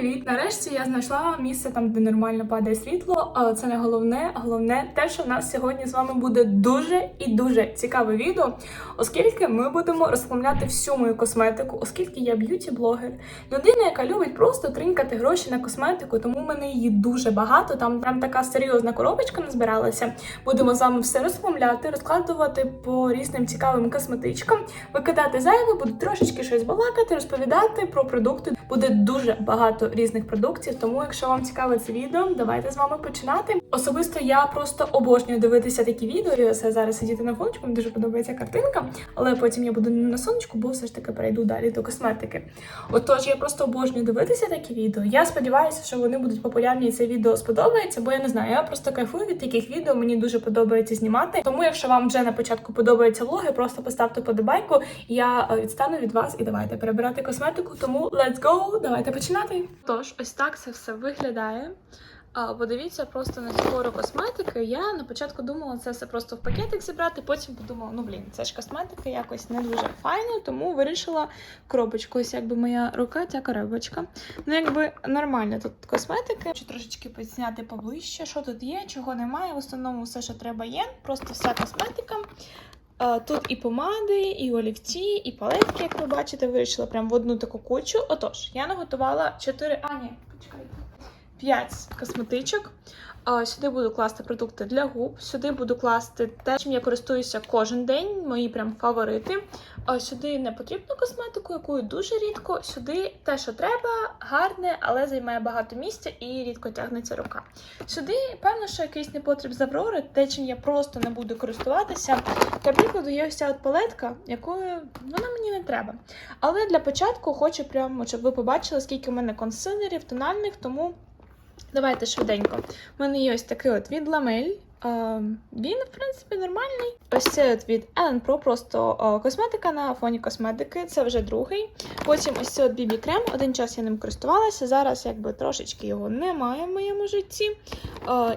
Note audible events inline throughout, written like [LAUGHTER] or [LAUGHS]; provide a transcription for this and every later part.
привіт! Нарешті я знайшла місце там, де нормально падає світло. Це не головне. Головне те, що в нас сьогодні з вами буде дуже і дуже цікаве відео, оскільки ми будемо розкламляти всю мою косметику, оскільки я б'юті-блогер, людина, яка любить просто тринькати гроші на косметику, тому в мене її дуже багато. Там прям така серйозна коробочка назбиралася. Будемо з вами все розкламляти, розкладувати по різним цікавим косметичкам, викидати зайве, буду трошечки щось балакати, розповідати про продукти. Буде дуже багато різних продуктів, тому якщо вам цікаве це відео, давайте з вами починати. Особисто я просто обожнюю дивитися такі відео. Це зараз сидіти на фоночку, мені дуже подобається картинка, але потім я буду не на сонечку, бо все ж таки перейду далі до косметики. Отож, я просто обожнюю дивитися такі відео. Я сподіваюся, що вони будуть популярні і це відео сподобається, бо я не знаю, я просто кайфую від таких відео. Мені дуже подобається знімати. Тому, якщо вам вже на початку подобаються влоги, просто поставте подобайку. Я е, відстану від вас і давайте перебирати косметику. Тому let's go, давайте починати. Тож, ось так це все виглядає. А, подивіться просто на цю косметики. Я на початку думала це все просто в пакетик зібрати, потім подумала, ну блін, це ж косметика якось не дуже файно, тому вирішила коробочку. Ось якби моя рука, ця коробочка. Ну, якби нормально тут косметики. Хочу трошечки підзняти поближче, що тут є, чого немає. В основному все, що треба, є. Просто вся косметика. Тут і помади, і олівці, і палетки, як ви бачите, вирішила прям в одну таку кучу. Отож, я наготувала 4. А, ні, почекайте. 5 косметичок. Сюди буду класти продукти для губ. Сюди буду класти те, чим я користуюся кожен день, мої прям фаворити. Сюди не потрібну косметику, яку дуже рідко. Сюди те, що треба, гарне, але займає багато місця і рідко тягнеться рука. Сюди, певно, що якийсь непотріб з Аврори, те, чим я просто не буду користуватися. Для прикладу, є ось ця от палетка, якою вона мені не треба. Але для початку хочу прямо, щоб ви побачили, скільки в мене консилерів, тональних, тому. Давайте швиденько. У мене є ось такий от від Ламель. Він, в принципі, нормальний. Ось цей от від Ellen Pro, просто косметика на фоні косметики. Це вже другий. Потім ось цей от BB крем. Один час я ним користувалася. Зараз якби трошечки його немає в моєму житті.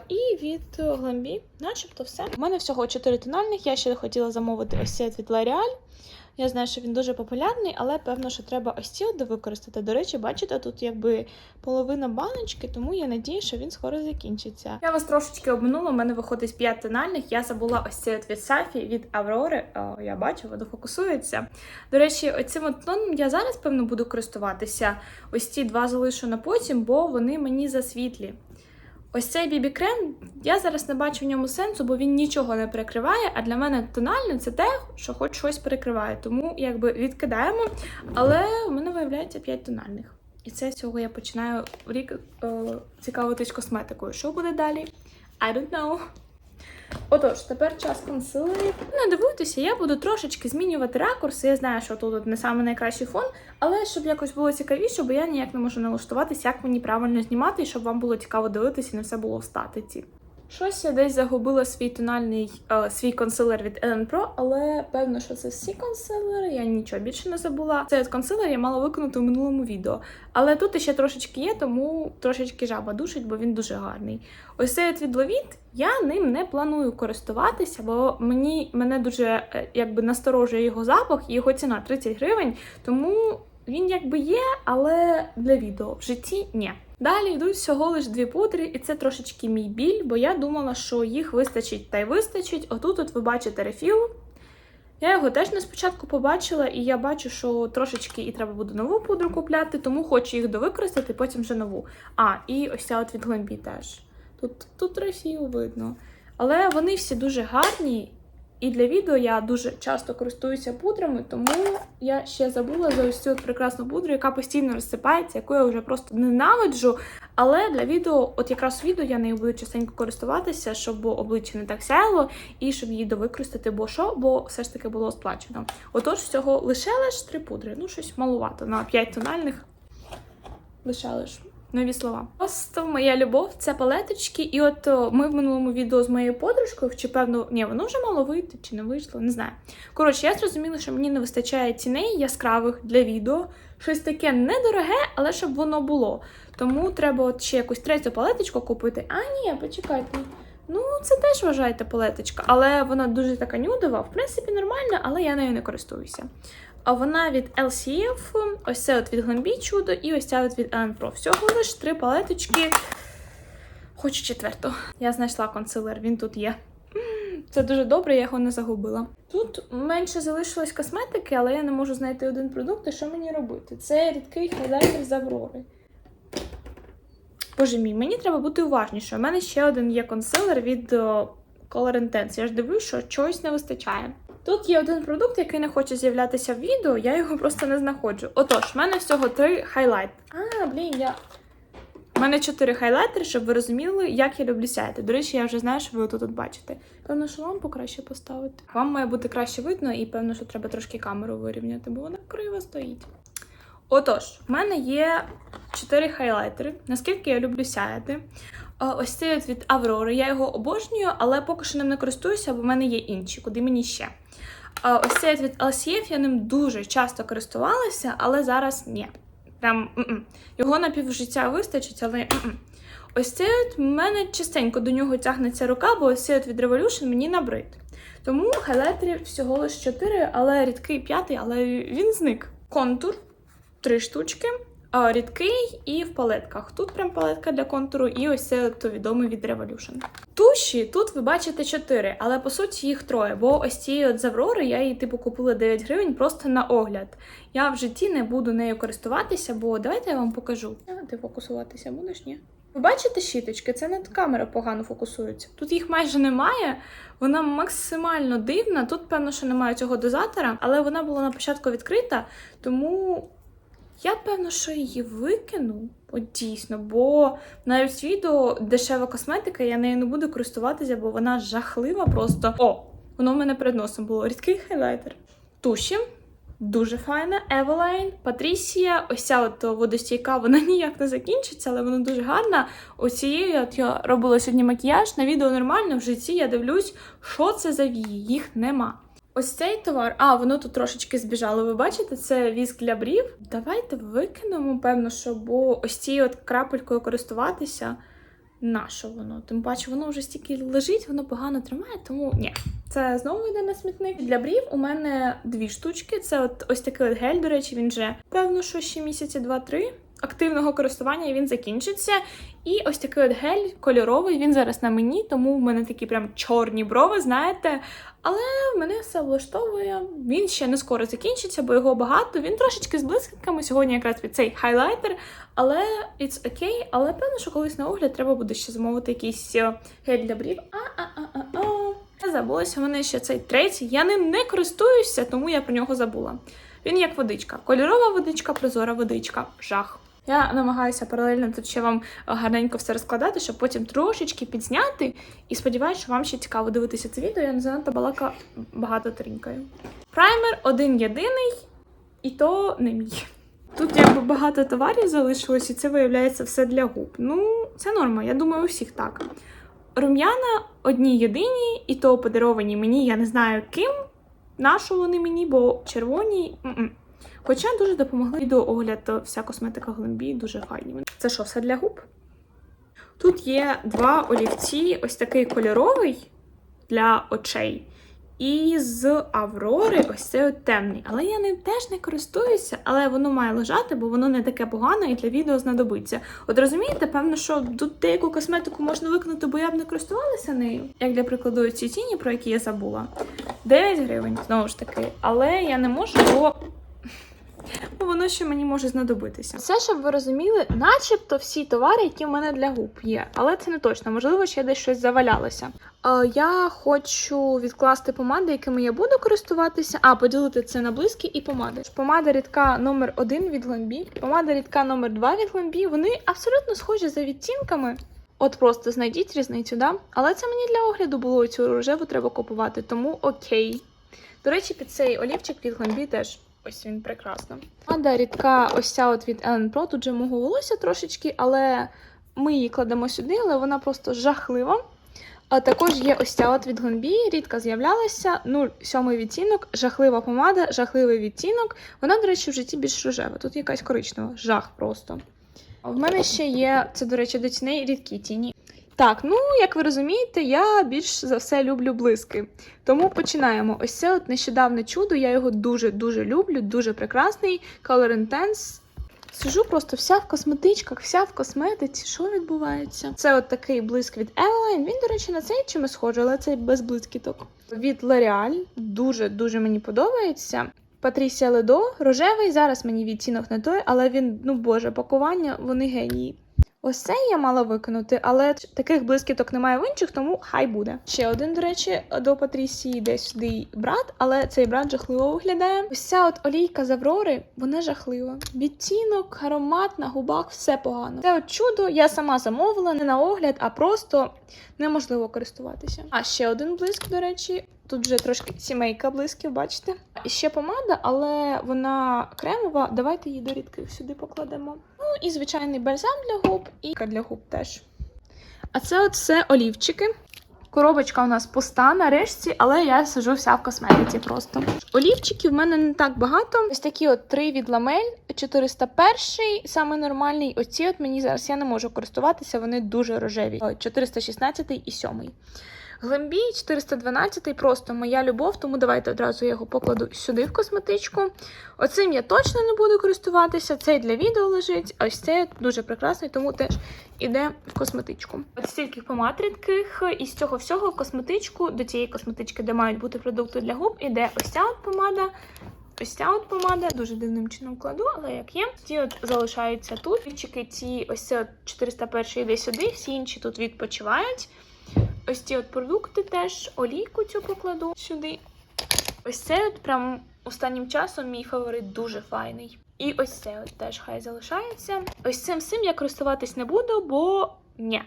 І від Glambi, начебто все. У мене всього 4 тональних. Я ще хотіла замовити ось цей від L'Oreal. Я знаю, що він дуже популярний, але певно, що треба ось ці використати. До речі, бачите, тут якби половина баночки, тому я надію, що він скоро закінчиться. Я вас трошечки обминула, у мене виходить 5 тональних. Я забула ось цей від Сафі, від Аврори. О, я бачу, воно фокусується. До речі, оцим тоном я зараз, певно, буду користуватися. Ось ці два залишу на потім, бо вони мені засвітлі. Ось цей бібі крем, я зараз не бачу в ньому сенсу, бо він нічого не перекриває. А для мене тональне це те, що хоч щось перекриває. Тому якби відкидаємо. Але в мене виявляється 5 тональних. І це з цього я починаю рік о, цікавитись косметикою. Що буде далі? I don't know. Отож, тепер час консилерів. Не дивуйтеся, я буду трошечки змінювати ракурс. Я знаю, що тут не саме найкращий фон, але щоб якось було цікавіше, бо я ніяк не можу налаштуватися, як мені правильно знімати, і щоб вам було цікаво дивитися і не все було в статиці. Щось я десь загубила свій тональний е, свій консилер від Ellen Pro, але певно, що це всі консилери, я нічого більше не забула. Цей от консилер я мала виконати у минулому відео. Але тут ще трошечки є, тому трошечки жаба душить, бо він дуже гарний. Ось цей от від я ним не планую користуватися, бо мені мене дуже е, якби насторожує його запах і його ціна 30 гривень. Тому він якби є, але для відео в житті ні. Далі йдуть всього лиш дві пудри, і це трошечки мій біль, бо я думала, що їх вистачить та й вистачить. Отут от ви бачите рефіл. Я його теж не спочатку побачила, і я бачу, що трошечки і треба буде нову пудру купляти, тому хочу їх довикористати, потім вже нову. А, і ось ця от від Глембі теж. Тут, тут рефіл видно. Але вони всі дуже гарні. І для відео я дуже часто користуюся пудрами, тому я ще забула за ось цю прекрасну пудру, яка постійно розсипається, яку я вже просто ненавиджу. Але для відео, от якраз відео я нею буду частенько користуватися, щоб обличчя не так сяяло, і щоб її довикористати, бо що, бо все ж таки було сплачено. Отож, всього лише лише три пудри. Ну, щось малувато. На 5 тональних лише лише. Нові слова. Просто моя любов це палеточки. І от ми в минулому відео з моєю подружкою, чи певно, ні, воно вже мало вийти, чи не вийшло, не знаю. Коротше, я зрозуміла, що мені не вистачає ціней яскравих для відео. Щось таке недороге, але щоб воно було. Тому треба от ще якусь третю палеточку купити. А, ні, почекайте. Ну, це теж вважаєте палеточка, але вона дуже така нюдова. В принципі, нормальна, але я нею не користуюся. А вона від LCF, ось це от від Glambi чудо, і ось ця от від Ellen Pro. Всього лиш три палеточки. Хочу четверту. Я знайшла консилер, він тут є. Це дуже добре, я його не загубила. Тут менше залишилось косметики, але я не можу знайти один продукт. І що мені робити? Це рідкий хайлайтер з Аврори. Боже мій, мені треба бути уважнішою. У мене ще один є консилер від Color Intense. Я ж дивлюсь, що чогось не вистачає. Тут є один продукт, який не хоче з'являтися в відео, я його просто не знаходжу. Отож, в мене всього три хайлайт. А, блін, я. У мене чотири хайлайтери, щоб ви розуміли, як я люблю сяяти. До речі, я вже знаю, що ви тут от бачите. Певно, що лампу краще поставити. Вам має бути краще видно, і певно, що треба трошки камеру вирівняти, бо вона криво стоїть. Отож, в мене є чотири хайлайтери. Наскільки я люблю сяяти. Е, Ось цей от від Аврори. Я його обожнюю, але поки що ним не користуюся, бо в мене є інші, куди мені ще. Е, Ось цей от від LCF, я ним дуже часто користувалася, але зараз ні. Прям м-м. його на півжиття вистачить, але м-м. ось цей от в мене частенько до нього тягнеться рука, бо ось цей от від Revolution мені набрид. Тому хайлайтерів всього лише 4, але рідкий п'ятий, але він зник. Контур три штучки. Рідкий і в палетках. Тут прям палетка для контуру, і ось це то відомий від Revolution. Туші тут ви бачите 4, але по суті їх троє. Бо ось цієї от з Аврори я її типу купила 9 гривень просто на огляд. Я в житті не буду нею користуватися, бо давайте я вам покажу. Ти фокусуватися будеш, ні? Ви бачите щіточки? Це над камера погано фокусується. Тут їх майже немає. Вона максимально дивна. Тут, певно, що немає цього дозатора, але вона була на початку відкрита, тому я певно, що її викину. От дійсно, бо навіть відео дешева косметика, я нею не буду користуватися, бо вона жахлива просто. О, воно в мене перед носом було. Рідкий хайлайтер. Туші. Дуже файна. Eveline, Патрісія. Ось ця от водостійка, вона [LAUGHS] ніяк не закінчиться, але вона дуже гарна. Оцією от я робила сьогодні макіяж. На відео нормально, в житті я дивлюсь, що це за вії, їх нема. Ось цей товар, а воно тут трошечки збіжало. Ви бачите, це віск для брів. Давайте викинемо, певно, що бо ось цією от крапелькою користуватися. Нащо воно? Тим паче, воно вже стільки лежить, воно погано тримає, тому ні. Це знову йде на смітник. Для брів у мене дві штучки. Це от ось такий от гель, до речі, він вже певно, що ще місяці два-три. Активного користування він закінчиться. І ось такий от гель кольоровий. Він зараз на мені, тому в мене такі прям чорні брови, знаєте. Але мене все влаштовує. Він ще не скоро закінчиться, бо його багато. Він трошечки з блискітками. Сьогодні якраз від цей хайлайтер. Але it's окей. Але певно, що колись на огляд треба буде ще замовити якийсь е, гель для брів. А-а-а-а-а. Забулася, мене ще цей третій. Я ним не користуюся, тому я про нього забула. Він як водичка. Кольорова водичка, прозора водичка. Жах. Я намагаюся паралельно тут ще вам е, гарненько все розкладати, щоб потім трошечки підзняти. І сподіваюся, що вам ще цікаво дивитися це відео. Я не занадто балака багато тринькаю. Праймер один єдиний, і то не мій. Тут якби багато товарів залишилось, і це виявляється все для губ. Ну, це норма, я думаю, у всіх так. Рум'яна одні єдині, і то подаровані мені, я не знаю ким. Нащо вони мені, бо червоні. м-м. Хоча дуже допомогли відеоогляд, то вся косметика Glambi дуже файні. Це що, все для губ? Тут є два олівці, ось такий кольоровий для очей. І з Аврори ось цей темний. Але я ним теж не користуюся, але воно має лежати, бо воно не таке погане і для відео знадобиться. От розумієте, певно, що тут деяку косметику можна викинути, бо я б не користувалася нею. Як для прикладу, ці тіні, про які я забула. 9 гривень, знову ж таки. Але я не можу, бо бо воно ще мені може знадобитися. Це, щоб ви розуміли, начебто всі товари, які в мене для губ є, але це не точно. Можливо, ще десь щось завалялося. Е, я хочу відкласти помади, якими я буду користуватися. А, поділити це на близькі і помади. Помада рідка номер 1 від Glambi, помада рідка номер 2 від Glambi. Вони абсолютно схожі за відтінками. От просто знайдіть різницю, да? Але це мені для огляду було цю рожеву треба купувати, тому окей. До речі, під цей олівчик від Glambi теж. Ось він прекрасно. Помада рідка, ось ця от від Ellen Pro, тут же мого волосся трошечки, але ми її кладемо сюди, але вона просто жахлива. А також є ось ця от від Glambi, рідко з'являлася. 0,7 відтінок, жахлива помада, жахливий відтінок. Вона, до речі, в житті більш рожева. Тут якась коричнева, жах просто. В мене ще є, це, до речі, до тіней рідкі тіні. Так, ну як ви розумієте, я більш за все люблю блиски. Тому починаємо. Ось це от нещодавне чудо. Я його дуже-дуже люблю, дуже прекрасний. Color Intense. Сижу просто вся в косметичках, вся в косметиці. Що відбувається? Це от такий блиск від Eveline. Він, до речі, на цей чимось схожий, але цей без блискіток. Від L'Oreal. Дуже-дуже мені подобається. Патрісія Ледо, рожевий. Зараз мені відтінок не той, але він, ну боже, пакування, вони генії. Ось це я мала викинути, але таких блискіток немає в інших, тому хай буде. Ще один, до речі, до Патрісії десь сюди брат, але цей брат жахливо виглядає. Ось ця от олійка з Аврори, вона жахлива. Відтінок, аромат на губах, все погано. Це от чудо я сама замовила, не на огляд, а просто неможливо користуватися. А ще один блиск, до речі. Тут вже трошки сімейка блисків, бачите? Ще помада, але вона кремова. Давайте її до рідких сюди покладемо. Ну і звичайний бальзам для губ, і для губ теж. А це от все олівчики. Коробочка у нас пуста нарешті, але я сижу вся в косметиці просто. Олівчиків в мене не так багато. Ось такі от три від ламель, 401, саме нормальний. Оці от мені зараз я не можу користуватися, вони дуже рожеві. Ой, 416 і 7. Глембій 412 просто моя любов, тому давайте одразу я його покладу сюди в косметичку. Оцим я точно не буду користуватися, цей для відео лежить, ось цей дуже прекрасний, тому теж іде в косметичку. От стільки помад рідких, і з цього всього в косметичку, до цієї косметички, де мають бути продукти для губ, іде ось ця от помада. Ось ця от помада, дуже дивним чином кладу, але як є. Ті от залишаються тут. Лівчики ці ось це от 401 йде сюди, всі інші тут відпочивають. Ось ці от продукти теж, олійку цю покладу сюди. Ось це от прям останнім часом мій фаворит дуже файний. І ось це от теж хай залишається. Ось цим всім я користуватись не буду, бо ні,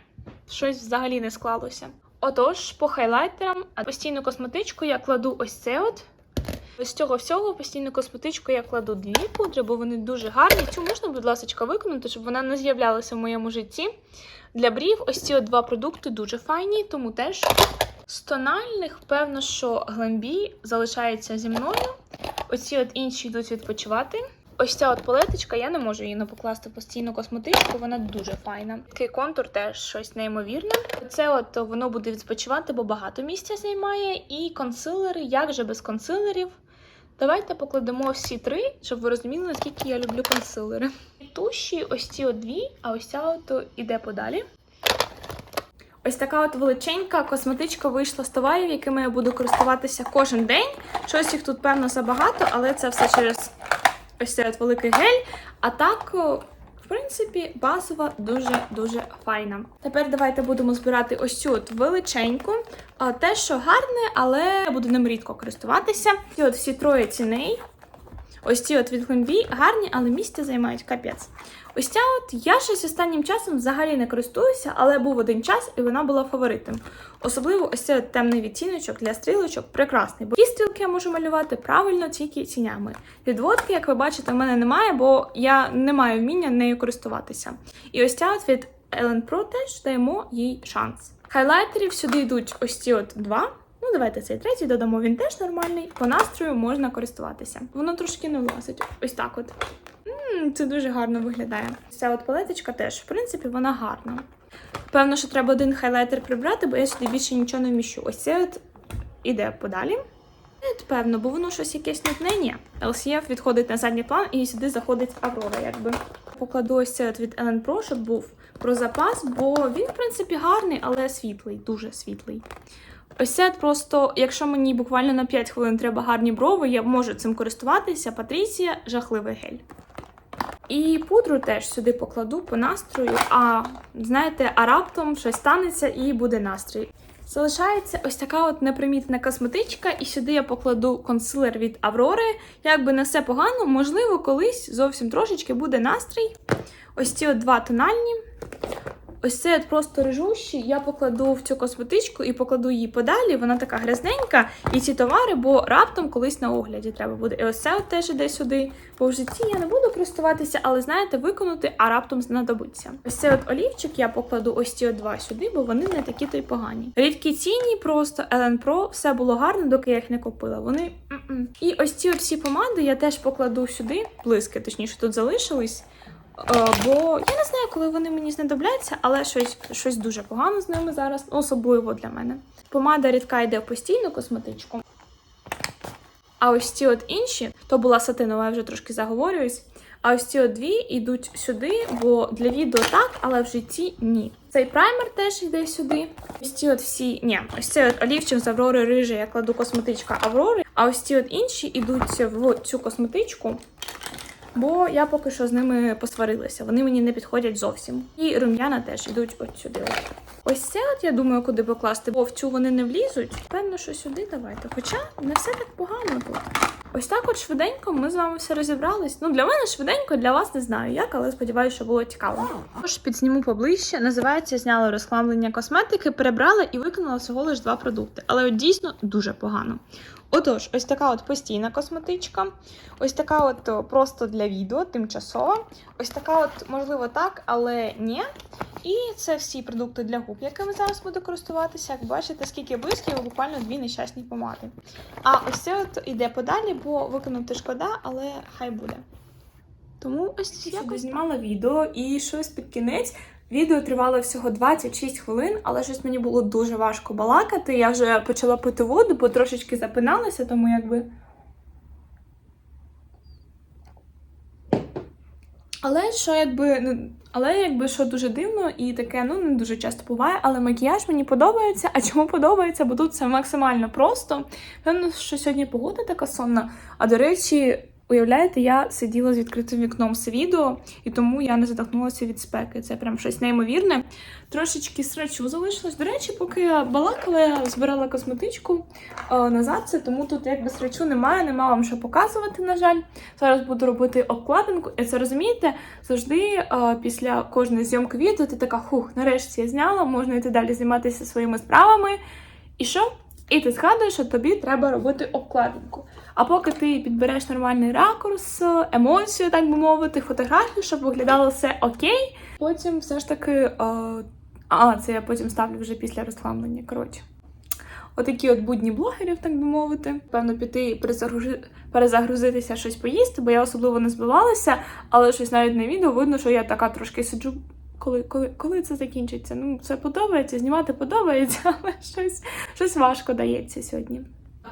щось взагалі не склалося. Отож, по хайлайтерам, постійну косметичку я кладу ось це от. Ось цього всього постійну косметичку я кладу дві пудри, бо вони дуже гарні. Цю можна, будь ласка, виконати, щоб вона не з'являлася в моєму житті. Для брів ось ці два продукти дуже файні, тому теж з тональних, певно, що глембій залишається зі мною. Оці от інші йдуть відпочивати. Ось ця от палеточка, я не можу її не покласти в постійну косметичку, вона дуже файна. Такий контур теж щось неймовірне. Це от воно буде відпочивати, бо багато місця займає. І консилери, як же без консилерів. Давайте покладемо всі три, щоб ви розуміли, наскільки я люблю консилери. Туші, ось ці дві, а ось ця от іде подалі. Ось така от величенька косметичка вийшла з товарів, якими я буду користуватися кожен день. Щось їх тут, певно, забагато, але це все через ось цей от великий гель. А так, принципі, базова дуже-дуже файна. Тепер давайте будемо збирати ось цю от величеньку. Те, що гарне, але я буду ним рідко користуватися. І от всі троє ціней. Ось ці от від Глембі гарні, але місця займають капець. Ось ця от я щось останнім часом взагалі не користуюся, але був один час, і вона була фаворитом. Особливо ось цей темний відтіночок для стрілочок прекрасний. Бо ті стрілки я можу малювати правильно тільки тінями. Підводки, як ви бачите, в мене немає, бо я не маю вміння нею користуватися. І ось ця от від Ellen Pro теж даємо їй шанс. Хайлайтерів сюди йдуть ось ці от два. Ну, давайте цей третій додамо, він теж нормальний. По настрою можна користуватися. Воно трошки не влазить. Ось так от. М-м, це дуже гарно виглядає. Ця от палеточка теж, в принципі, вона гарна. Певно, що треба один хайлайтер прибрати, бо я сюди більше нічого не вміщу. Ось це от іде подалі. От, певно, бо воно щось якесь нудне. Ні. LCF відходить на задній план і сюди заходить Аврора, якби. Покладу ось це від Ellen Pro, щоб був про запас, бо він, в принципі, гарний, але світлий, дуже світлий. Ось це просто, якщо мені буквально на 5 хвилин треба гарні брови, я можу цим користуватися. Патрісія жахливий гель. І пудру теж сюди покладу по настрою. А знаєте, а раптом щось станеться і буде настрій. Залишається ось така от непримітна косметичка, і сюди я покладу консилер від Аврори. Якби не все погано, можливо, колись зовсім трошечки буде настрій. Ось ці от два тональні. Ось це от просто режущий, я покладу в цю косметичку і покладу її подалі. Вона така грязненька. І ці товари, бо раптом колись на огляді треба буде. І ось це от теж іде сюди. Бо в житті я не буду користуватися, але знаєте, виконати, а раптом знадобиться. Ось цей от олівчик я покладу ось ці от два сюди, бо вони не такі то й погані. Рідкі ціні, просто Ellen Pro, все було гарно, доки я їх не купила. Вони. І ось ці от всі помади я теж покладу сюди, блиски, точніше, тут залишились. Е, бо я не знаю, коли вони мені знадобляться, але щось, щось дуже погано з ними зараз, особливо для мене. Помада рідка йде в постійну косметичку. А ось ці от інші, то була сатинова, я вже трошки заговорююсь. А ось ці от дві йдуть сюди, бо для відео так, але в житті ні. Цей праймер теж йде сюди. Ось ці от всі. Ні, ось цей от олівчик з Аврори рижий, я кладу косметичка Аврори. А ось ці от інші йдуть в цю косметичку. Бо я поки що з ними посварилася. Вони мені не підходять зовсім. І рум'яна теж йдуть от сюди. Ось це, от я думаю, куди покласти, бо в цю вони не влізуть. Певно, що сюди давайте. Хоча не все так погано тут. Ось так от швиденько ми з вами все розібрались. Ну, для мене швиденько, для вас не знаю як, але сподіваюся, що було цікаво. Тож підсніму поближче. Називається зняла розхламлення косметики, перебрала і викинула всього лише два продукти. Але от дійсно дуже погано. Отож, ось така от постійна косметичка, ось така от просто для відео, тимчасова. Ось така от, можливо, так, але ні. І це всі продукти для губ, якими зараз буду користуватися. Як бачите, скільки близьків, буквально дві нещасні помади. А ось це от іде подалі, бо викинути шкода, але хай буде. Тому ось Я знімала відео і щось під кінець. Відео тривало всього 26 хвилин, але щось мені було дуже важко балакати. Я вже почала пити воду, бо трошечки запиналася, тому якби. Але що якби ну, але якби що дуже дивно і таке ну не дуже часто буває. Але макіяж мені подобається. А чому подобається? Бо тут це максимально просто. Певно, що сьогодні погода така сонна. А до речі, уявляєте, я сиділа з відкритим вікном з відео, і тому я не задохнулася від спеки. Це прям щось неймовірне. Трошечки срачу залишилось. До речі, поки я балакала, я збирала косметичку е, назад, це тому тут якби срачу немає, нема вам що показувати, на жаль. Зараз буду робити обкладинку. І це розумієте, завжди е, після кожної зйомки відео ти така, хух, нарешті я зняла, можна йти далі займатися своїми справами. І що? І ти згадуєш, що тобі треба робити обкладинку. А поки ти підбереш нормальний ракурс, емоцію, так би мовити, фотографію, щоб виглядало все окей. Потім все ж таки. е, а, це я потім ставлю вже після розхламлення. Коротше. Отакі от будні блогерів, так би мовити. Певно, піти перезагружи... перезагрузитися, щось поїсти, бо я особливо не збивалася, але щось навіть на відео видно, що я така трошки сиджу. Коли, коли, коли це закінчиться? Ну, це подобається, знімати подобається, [LAUGHS] але щось, щось важко дається сьогодні.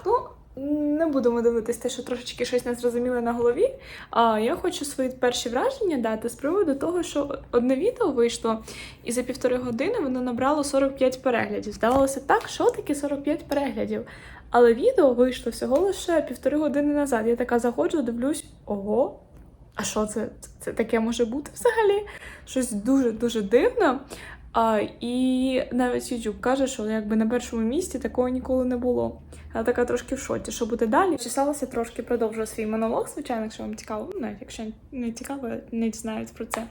Ну, не будемо дивитися те, що трошечки щось незрозуміле на голові. А я хочу свої перші враження дати з приводу того, що одне відео вийшло, і за півтори години воно набрало 45 переглядів. Здавалося так, що таке 45 переглядів. Але відео вийшло всього лише півтори години назад. Я така заходжу, дивлюсь, ого. А що це? Це таке може бути взагалі? Щось дуже-дуже дивно. А, і навіть YouTube каже, що якби на першому місці такого ніколи не було. Я така трошки в шоці, що буде далі. Чесалася трошки, продовжую свій монолог, звичайно, якщо вам цікаво. Ну, навіть якщо не цікаво, не дізнають про це.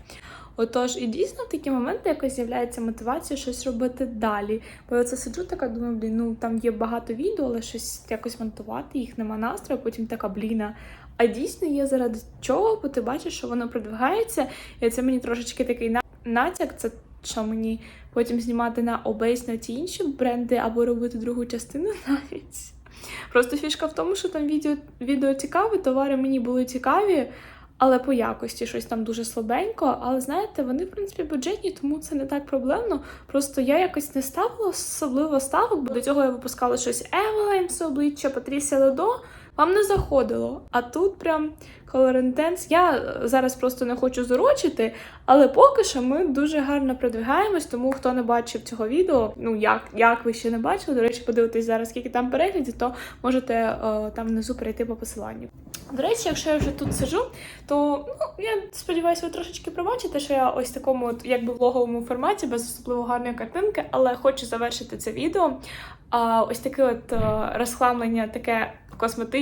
Отож, і дійсно в такі моменти якось з'являється мотивація щось робити далі. Бо я це сиджу, така думаю, блін, ну там є багато відео, але щось якось монтувати, їх нема настрою, потім така бліна. А дійсно є заради чого, бо ти бачиш, що воно продвигається, і це мені трошечки такий натяк. Це що мені потім знімати на обейс на ті інші бренди або робити другу частину [LAUGHS] навіть. Просто фішка в тому, що там відео, відео цікаве, товари мені були цікаві, але по якості щось там дуже слабенько. Але знаєте, вони, в принципі, бюджетні, тому це не так проблемно. Просто я якось не ставила особливо ставок, бо до цього я випускала щось Evelyn з обличчя, Патрісія Ледо. Вам не заходило. А тут прям Intense. Я е, зараз просто не хочу зурочити, але поки що ми дуже гарно продвигаємось, тому хто не бачив цього відео, ну як, як ви ще не бачили, до речі, подивитись зараз, скільки там переглядів, то можете е, там внизу перейти по посиланню. До речі, якщо я вже тут сижу, то ну, я сподіваюся, ви трошечки пробачите, що я ось такому от, якби влоговому форматі, без особливо гарної картинки, але хочу завершити це відео. А, ось таке от е, розхламлення, таке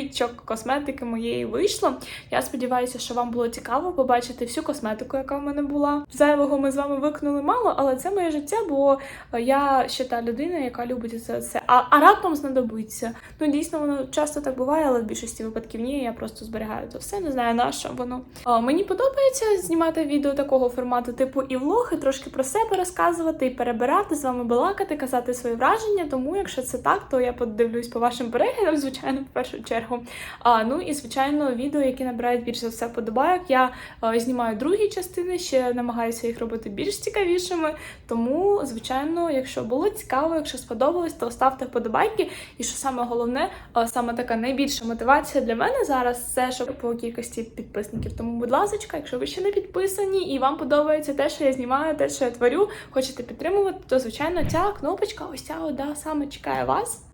косметичок, косметики моєї вийшло. Я сподіваюся, що вам було цікаво побачити всю косметику, яка в мене була. Зайвого ми з вами викнули мало, але це моє життя, бо я ще та людина, яка любить це все. А, а раптом знадобиться. Ну дійсно, воно часто так буває, але в більшості випадків ні. Я просто зберігаю це все, не знаю на що воно. А, мені подобається знімати відео такого формату, типу і влоги, трошки про себе розказувати і перебирати, з вами балакати, казати свої враження. Тому, якщо це так, то я подивлюсь по вашим переглядам, звичайно, в першу чергу. А, ну і звичайно, відео, які набирають більше за все подобайок. Я е, знімаю другі частини, ще намагаюся їх робити більш цікавішими. Тому, звичайно, якщо було цікаво, якщо сподобалось, то ставте вподобайки. І що саме головне, е, саме така найбільша мотивація для мене зараз це що по кількості підписників. Тому, будь ласка, якщо ви ще не підписані і вам подобається те, що я знімаю, те, що я творю, хочете підтримувати, то звичайно ця кнопочка, ось ця ода саме чекає вас.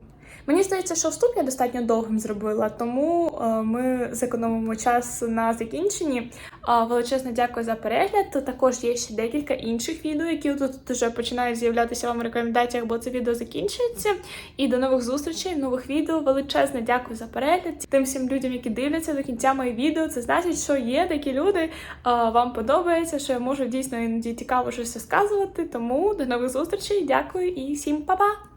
Мені здається, що вступ я достатньо довгим зробила, тому е, ми зекономимо час на закінченні. А, величезне дякую за перегляд. Також є ще декілька інших відео, які тут вже починають з'являтися вам в рекомендаціях, бо це відео закінчується. І до нових зустрічей, нових відео. Величезне дякую за перегляд. Тим всім людям, які дивляться до кінця мої відео. Це значить, що є такі люди, вам подобається, що я можу дійсно іноді цікаво щось розказувати. Тому до нових зустрічей. Дякую і всім па-па!